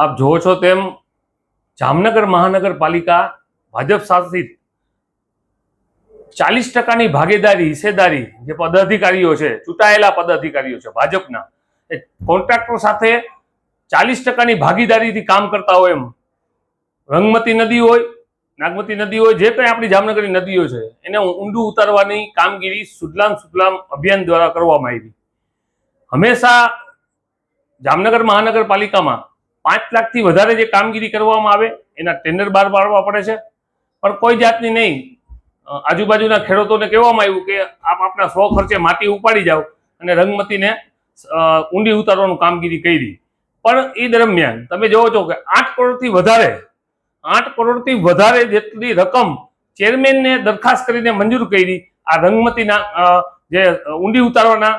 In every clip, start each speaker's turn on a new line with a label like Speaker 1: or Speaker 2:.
Speaker 1: આપ જુઓ છો તેમ જામનગર મહાનગરપાલિકા ભાજપ શાસિત ચાલીસ ટકાની ભાગીદારી, હિસ્સેદારી જે પદાધિકારીઓ છે, ચૂંટાયેલા પદાધિકારીઓ છે, ભાજપના, એ કોન્ટ્રાક્ટર સાથે ચાલીસ ટકાની ભાગીદારીથી કામ કરતા હોય એમ. રંગમતી નદી હોય, નાગમતી નદી હોય, જે કંઈ આપણી જામનગરની નદીઓ છે, એને ઊંડું ઉતારવાની કામગીરી સુજલામ સુફલામ અભિયાન દ્વારા કરવામાં આવી. હંમેશા જામનગર મહાનગરપાલિકામાં પાંચ લાખથી વધારે જે કામગીરી કરવામાં આવે, એના ટેન્ડર બહાર પાડવા પડે છે. પણ કોઈ જાતની નહીં. આજુબાજુના ખેડૂતોને કહેવામાં આવ્યું કે આપ આપના સો ખર્ચે માટી ઉપાડી જાઓ અને રંગમતીને ઊંડી ઉતારવાનું કામગીરી કરી. પણ એ દરમિયાન તમે જોવો છો કે આઠ કરોડથી વધારે, આઠ કરોડથી વધારે જેટલી રકમ ચેરમેનને દરખાસ્ત કરીને મંજૂર કરી આ રંગમતીના જે ઊંડી ઉતારવાના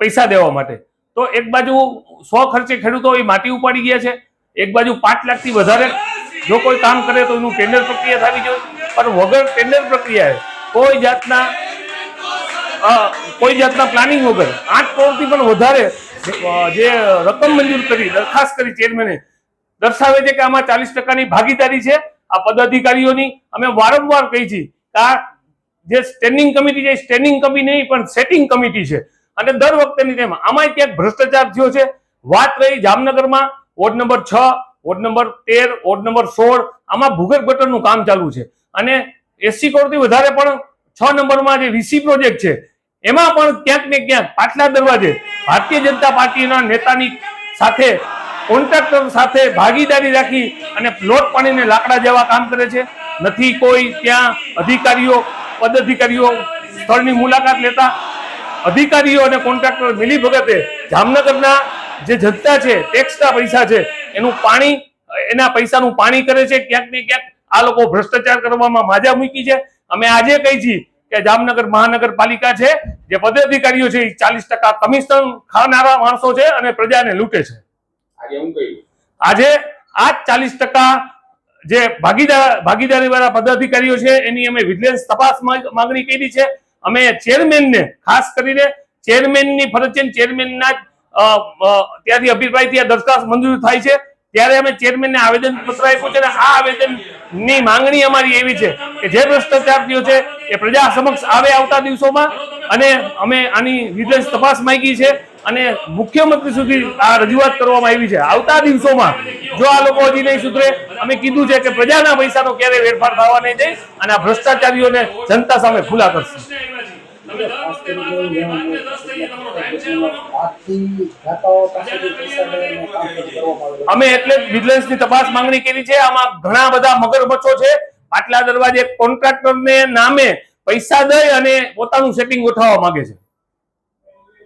Speaker 1: પૈસા દેવા માટે. તો એક બાજુ સો ખર્ચે ખેડૂતો એ માટી ઉપાડી ગયા છે. એક બાજુ પાંચ લાખથી વધારે જો કોઈ કામ કરે તો એનું ટેન્ડર પ્રક્રિયા થવી જોઈએ. પણ વગર ટેન્ડર પ્રક્રિયાએ કોઈ જાતના કોઈ જાતના પ્લાનિંગ વગર આઠ કરોડથી પણ વધારે જે રકમ મંજૂર કરી, દરખાસ્ત કરી ચેરમેને દર્શાવે છે કે આમાં ચાલીસ ટકાની ભાગીદારી છે. આ પદાધિકારીઓની અમે વારંવાર કહી છીએ કે આ જે સ્ટેન્ડિંગ કમિટી છે સ્ટેન્ડિંગ કમિટી નહીં, પણ સેટિંગ કમિટી છે. અને દર વખતેની જેમ આમાંય ક્યાંક ભ્રષ્ટાચાર થયો છે. વાત રહી જામનગરમાં, વોર્ડ નંબર છ, વોર્ડ નંબર તેર, વોર્ડ નંબર સોળ, આમાં ભૂગર્ભ ગટરનું કામ ચાલુ છે. અને એસી કરોડથી વધારે પણ છ નંબરમાં જે વીસી પ્રોજેક્ટ છે, એમાં પણ ક્યાંક ને ક્યાંક પાટલા દરવાજે ભારતીય જનતા પાર્ટીના નેતાની સાથે, કોન્ટ્રાક્ટર સાથે ભાગીદારી રાખી અને પ્લોટ પાણીને લાકડા જેવા કામ કરે છે. નથી કોઈ ત્યાં અધિકારીઓ, પદાધિકારીઓ સ્થળની મુલાકાત લેતા અધિકારીઓ અને કોન્ટ્રાક્ટર મિલી ભગતે જામનગરના જે જનતા છે ટેક્સના પૈસા છે એનું પાણી એના પૈસાનું પાણી કરે છે ક્યાંક ને ક્યાંક આ લોકો ભ્રષ્ટાચાર કરવામાં માજા મૂકી છે. અમે આજે કહી છીએ કે જામનગર મહાનગરપાલિકા છે જે પદાધિકારીઓ છે એ ચાલીસ ટકા કમિશન ખાનારા માણસો છે અને પ્રજાને લૂંટે છે.
Speaker 2: આજે
Speaker 1: આ ચાલીસ ટકા જે ભાગીદાર ભાગીદારી વાળા પદાધિકારીઓ છે એની અમે વિજિલન્સ તપાસ માંગણી કરી છે. અમે ચેરમેનને ખાસ કરીને ચેરમેનની ફરજ છે ચેરમેનના ત્યાંથી અભિપ્રાય ત્યાં દરખાસ્ત મંજૂર થાય છે. ત્યારે અમે ચેરમેનને આવેદન પત્ર આપ્યું છે અને આ આવેદનની માંગણી અમારી એવી છે કે જે ભ્રષ્ટાચાર છે એ પ્રજા સમક્ષ આવે આવતા દિવસોમાં અને અમે આની વિજિલન્સ તપાસ માંગી છે અને મુખ્યમંત્રી સુધી આ રજૂઆત કરવામાં આવી છે. આવતા દિવસોમાં જો આ લોકો હજી નહીં સુધરે, અમે કીધું છે કે પ્રજાના પૈસાનો ક્યારેય વેરફાર થવા નહીં દે અને આ ભ્રષ્ટાચારીઓને જનતા સામે ખુલ્લા કરશે. અમે એટલે વિજિલન્સની તપાસ માંગણી કરી છે. આમાં ઘણા બધા મગરમચ્છો છે. આટલા દરવાજે કોન્ટ્રાક્ટરને નામે પૈસા દઈ અને પોતાનું સેટિંગ ગોઠવવા માંગે છે.